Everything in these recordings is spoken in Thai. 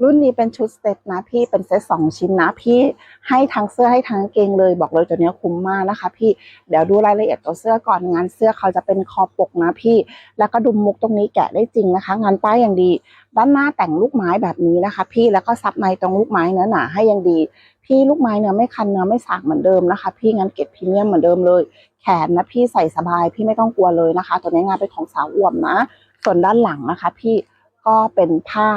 รุ่นนี้เป็นชุดเซตนะพี่เป็นเซตสองชิ้นนะพี่ให้ทั้งเสื้อให้ทั้งเกงเลยบอกเลยตัวเนี้ยคุ้มมากนะคะ พี่เดี๋ยวดูรายละเอียดตัวเสื้อก่อนงานเสื้อเขาจะเป็นคอปกนะพี่ แล้วก็ดุมมุกตรงนี้แกะได้จริงนะคะ งานป้ายอย่างดี ด้านหน้าแต่งลูกไม้แบบนี้นะคะ พี่แล้วก็ซับในตรงลูกไม้เนื้อหนาให้ยังดี พี่ลูกไม้เนื้อไม่คันเนื้อไม่สากเหมือนเดิมนะคะ พี่งานเก็บพรีเมียมเหมือนเดิมเลย แขนนะพี่ใส่สบายพี่ไม่ต้องกลัวเลยนะคะ ตัวนี้งานเป็นของสาวอวมนะ ส่วนด้านหลังนะคะ พี่ก็เป็นผ้า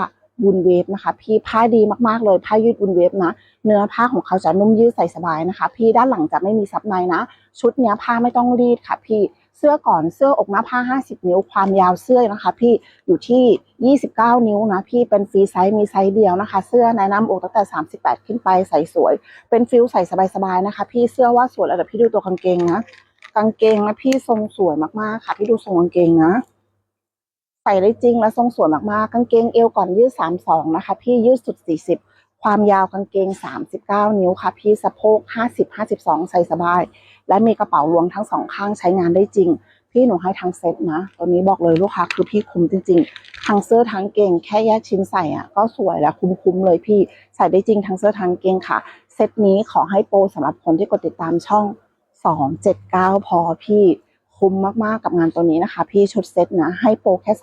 วุนเวฟนะคะ พี่ผ้าดีมากๆเลยผ้ายืดวุนเวฟนะ เนื้อผ้าของเขาจะนุ่มยืดใส่สบายนะคะ พี่ด้านหลังจะไม่มีซับในนะ ชุดเนี้ยผ้าไม่ต้องรีดค่ะพี่เสื้อก่อนเสื้ออกหน้าผ้า 50 นิ้วความยาวเสื้อนะคะ พี่อยู่ที่ 29 นิ้วนะพี่เป็นฟรีไซส์มีไซส์เดียวนะคะ เสื้อแนะนำอกตั้งแต่ 38 ขึ้นไปใส่สวย เป็นฟิลใส่สบายๆนะคะ พี่เสื้อว่าสวยแล้วเดี๋ยวพี่ดูตัวกางเกงนะกางเกงนะพี่ทรงสวยมากๆค่ะ พี่ดูทรงกางเกงนะ ใส่ได้จริงและทรงสวยมากๆ กางเกงเอวก่อนยืด 32 นะคะ พี่ยืดสุด 40 ความยาวกางเกง 39 นิ้วค่ะ พี่สะโพก 50 52 ใส่สบาย และมีกระเป๋าลวงทั้งสองข้างใช้งานได้จริง พี่หนูให้ทั้งเซ็ตนะ ตัวนี้บอกเลยลูกค้าคือพี่คุ้มจริง ๆ ทั้งเสื้อทั้งเกงแค่แยกชิ้นใส่อะก็สวยและคุ้มๆเลยพี่ใส่ได้จริงทั้งเสื้อทั้งเกงค่ะ เซตนี้ขอให้โปรสำหรับคนที่กดติดตามช่อง 279 พอพี่ คุ้มมากๆกับงานตัวนี้นะคะ พี่ชุดเซตนะ ให้โปรแค่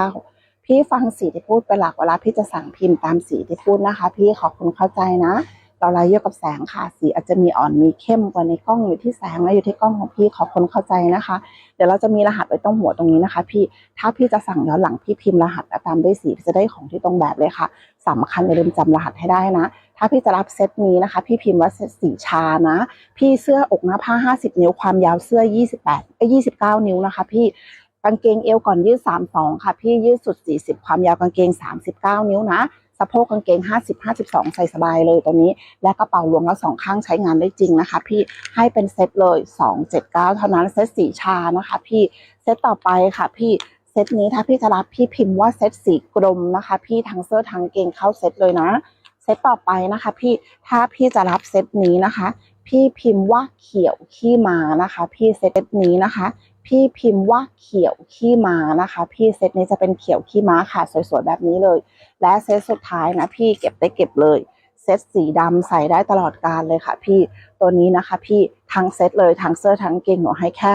279 พี่ฟังสีที่พูดเป็นหลักเวลาพี่จะสั่งพิมพ์ตามสีที่พูดนะคะ พี่ขอบคุณเข้าใจนะเราไล่เยอะกับแสงค่ะ สีอาจจะมีอ่อนมีเข้มกว่าในกล้องอยู่ที่แสงและอยู่ที่กล้องของพี่ขอบคุณเข้าใจนะคะ เดี๋ยวเราจะมีรหัสไว้ตรงหัวตรงนี้นะคะ พี่ถ้าพี่จะสั่งย้อนหลังพี่พิมพ์รหัสตามด้วยสีจะได้ของที่ตรงแบบเลยค่ะสำคัญอย่าลืมจำรหัสให้ได้นะ ถ้าพี่จะรับเซตนี้นะคะ พี่พิมพ์ว่าเซตสีชานะ พี่เสื้ออกหน้าผ้า 50 นิ้วความยาวเสื้อ 28เอ้ย29 นิ้วนะคะ พี่กางเกงเอวก่อนยืด 32 ค่ะ พี่ยืดสุด 40 ความยาวกางเกง 39 นิ้วนะสะโพกกางเกง 50 52 ใส่สบายเลยตัวนี้ และกระเป๋ารวมแล้วสองข้างใช้งานได้จริงนะคะ พี่ให้เป็นเซตเลย 279 เท่านั้นเซตสีชานะคะ พี่เซตต่อไปค่ะพี่เซตนี้ถ้าพี่จะรับพี่พิมพ์ว่าเซตสีกรมนะคะ พี่ทั้งเสื้อทั้งเกงเข้าเซตเลยนะ เซตต่อไปนะคะพี่ถ้าพี่จะรับเซตนี้นะคะ พี่พิมพ์ว่าเขียวขี้มานะคะ พี่เซตนี้นะคะ พี่พิมพ์ว่าเขียวขี้มานะคะ พี่เซตนี้จะเป็นเขียวขี้ม้าค่ะ สวยๆแบบนี้เลย และเซตสุดท้ายนะพี่เก็บได้เก็บเลยเซตสีดำใส่ได้ตลอดการเลยค่ะ พี่ตัวนี้นะคะ พี่ทั้งเซตเลยทั้งเสื้อทั้งเกงหนูให้แค่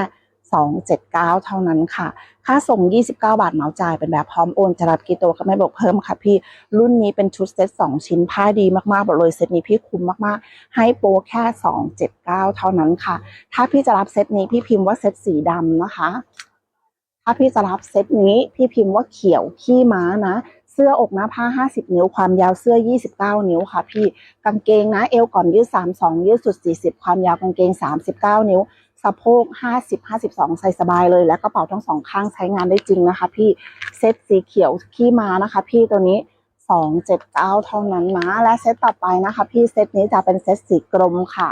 279 เท่านั้นค่ะ ค่าส่ง 29 บาทเหมาจ่ายเป็นแบบพร้อมโอนจะรับกี่ตัวก็ไม่บอกเพิ่มค่ะพี่ รุ่นนี้เป็นชุดเซต2 ชิ้นผ้าดีมากๆบอกเลยเซตนี้พี่คุ้มมากๆ ให้โปรแค่ 279 เท่านั้นค่ะ ถ้าพี่จะรับเซตนี้พี่พิมพ์ว่าเซตสีดำนะคะ ถ้าพี่จะรับเซตนี้พี่พิมพ์ว่าเขียวขี้ม้านะเสื้ออกหน้าผ้า 50 นิ้ว ความยาวเสื้อ 29 นิ้วค่ะพี่ กางเกงนะ เอวก่อนยืด 32 ยืดสุด 40 ความยาวกางเกง 39 นิ้ว สะโพก 50 52 ใส่สบายเลย และกระเป๋าทั้งสองข้างใช้งานได้จริงนะคะ พี่เซตสีเขียวขี้ม้านะคะ พี่ตัวนี้ 279 เท่านั้นนะ และเซตต่อไปนะคะ พี่เซตนี้จะเป็นเซตสีกรมค่ะ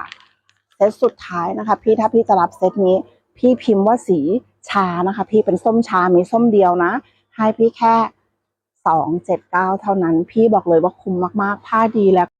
เซตสุดท้ายนะคะ พี่ถ้าพี่จะรับเซตนี้ พี่พิมพ์ว่าสีชานะคะ พี่เป็นส้มชา มีส้มเดียวนะ ให้พี่แค่ 279 เท่านั้น พี่บอกเลยว่าคุ้มมากๆ ผ้าดีแล้ว